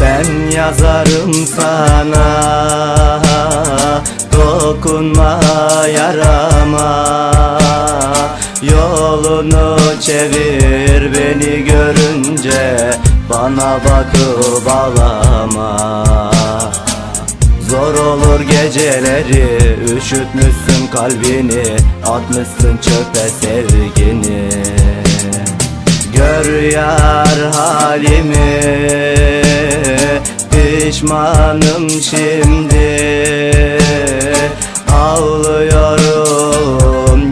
Ben yazarım sana Dokunma yarama. Yolunu çevir beni görünce Bana bakıp ağlama. Zor olur geceleri Üşütmüşsün kalbini Atmışsın çöpe sevgini. Gör yar halimi Pişmanım şimdi. Ağlıyorum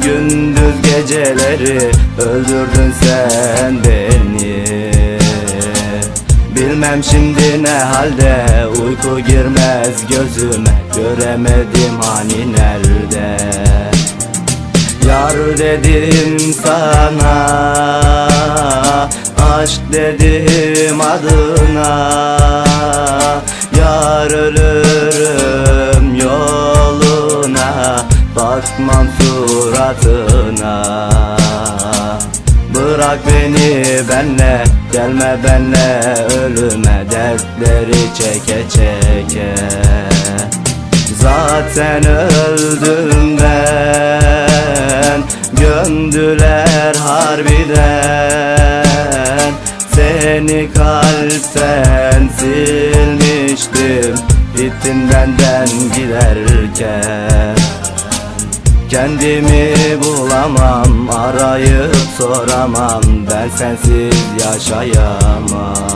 gündüz geceleri. Öldürdün sen beni. Bilmem şimdi ne halde. Uyku girmez gözüme. Göremedim hani nerede. Yar dedim sana. Aşk dedim adına Yar ölürüm yoluna Bakmam suratına. Bırak beni benle Gelme benle ölüme Dertleri çeke çeke. Zaten öldüm ben Gömdüler harbiden. Seni kalpten silmiştim Gittin benden giderken Kendimi bulamam arayıp soramam. Ben sensiz yaşayamam